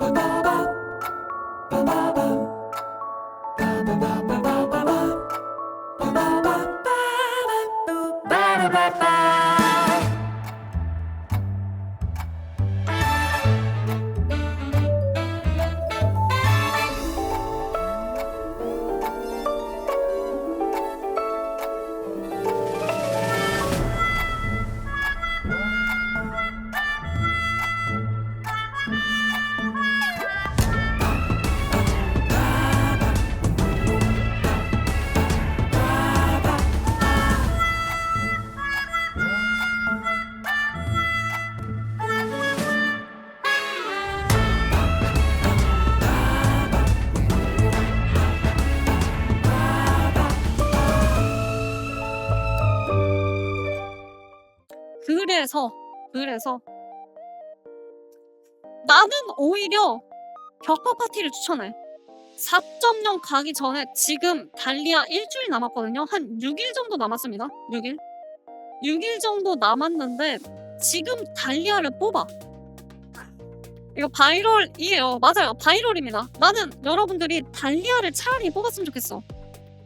Bye. 그래서 그래서 나는 오히려 격파 파티를 추천해. 4.0 가기 전에 지금 달리아 일주일 남았거든요. 한 6일 정도 남았습니다. 6일. 6일 정도 남았는데 지금 달리아를 뽑아. 이거 바이럴이에요. 맞아요. 바이럴입니다. 나는 여러분들이 달리아를 차라리 뽑았으면 좋겠어.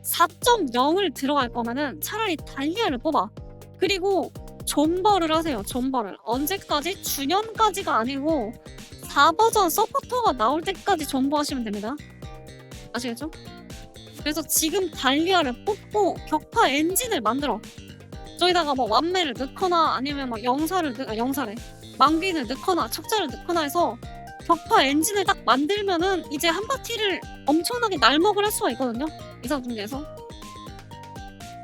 4.0을 들어갈 거면은 차라리 달리아를 뽑아. 그리고 존버를 하세요. 존버를. 언제까지? 주년까지가 아니고 4버전 서포터가 나올 때까지 존버하시면 됩니다. 아시겠죠? 그래서 지금 달리아를 뽑고 격파 엔진을 만들어. 저기다가 뭐 완매를 넣거나 아니면 막 영사를 넣, 아, 영사래. 망귀를 넣거나 척자를 넣거나 해서 격파 엔진을 딱 만들면은 이제 한 파티를 엄청나게 날먹을 할 수가 있거든요. 이상 중에서.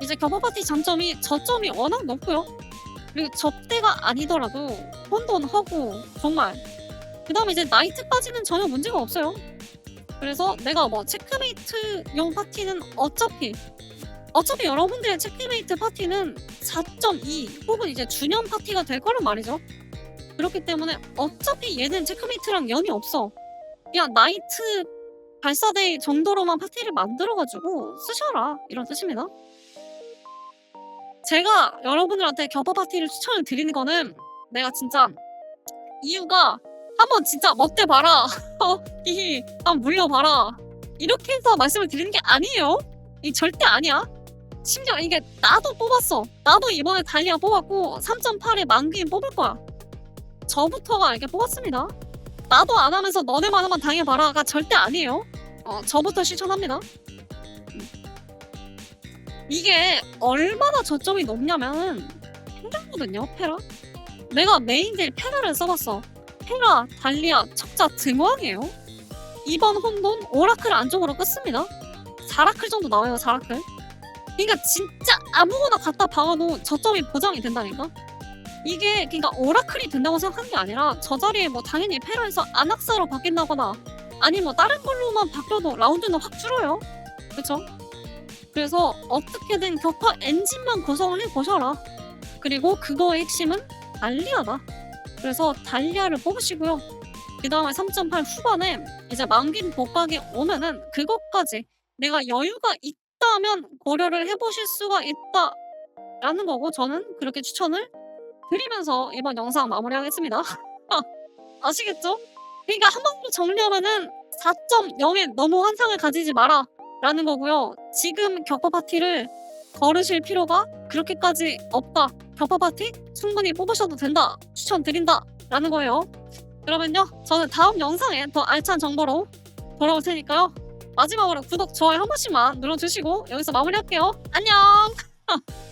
이제 격파 파티 장점이 저점이 워낙 높고요. 그리고 접대가 아니더라도 혼돈 하고 정말 그 다음에 이제 나이트까지는 전혀 문제가 없어요. 그래서 내가 뭐 체크메이트용 파티는 어차피 어차피 여러분들의 체크메이트 파티는 4.2 혹은 이제 주년 파티가 될 거란 말이죠. 그렇기 때문에 어차피 얘는 체크메이트랑 연이 없어. 그냥 나이트 발사대 정도로만 파티를 만들어가지고 쓰셔라. 이런 뜻입니다 제가 여러분들한테 격파 파티를 추천을 드리는 거는 내가 진짜 이유가 한번 진짜 멋대 봐라. 어, 이 한번 물려봐라. 이렇게 해서 말씀을 드리는 게 아니에요. 이 절대 아니야. 심지어 이게 나도 뽑았어. 나도 이번에 달리아 뽑았고 3.8에 만기인 뽑을 거야. 저부터가 이렇게 뽑았습니다. 나도 안 하면서 너네만 한번 당해봐라가 절대 아니에요. 어, 저부터 실천합니다. 이게 얼마나 저점이 높냐면 힘들거든요 페라. 내가 메인딜 페라를 써봤어. 페라, 달리아, 척자 등왕이에요. 이번 혼돈 오라클 안쪽으로 끝습니다. 4라클 정도 나와요 4라클. 그러니까 진짜 아무거나 갖다 박아도 저점이 보장이 된다니까? 이게 그러니까 오라클이 된다고 생각하는 게 아니라 저 자리에 뭐 당연히 페라에서 안악사로 바뀐다거나 아니면 뭐 다른 걸로만 바뀌어도 라운드는 확 줄어요. 그쵸? 그래서 어떻게든 격파 엔진만 구성을 해보셔라. 그리고 그거의 핵심은 달리아다. 그래서 달리아를 뽑으시고요. 그 다음에 3.8 후반에 이제 만긴 복각이 오면은 그것까지 내가 여유가 있다면 고려를 해보실 수가 있다. 라는 거고 저는 그렇게 추천을 드리면서 이번 영상 마무리하겠습니다. 아시겠죠? 그러니까 한번더 정리하면은 4.0에 너무 환상을 가지지 마라. 라는 거고요. 지금 격파 파티를 걸으실 필요가 그렇게까지 없다. 격파 파티 충분히 뽑으셔도 된다. 추천드린다. 라는 거예요. 그러면요. 저는 다음 영상에 더 알찬 정보로 돌아올 테니까요. 마지막으로 구독, 좋아요 한 번씩만 눌러주시고 여기서 마무리할게요. 안녕!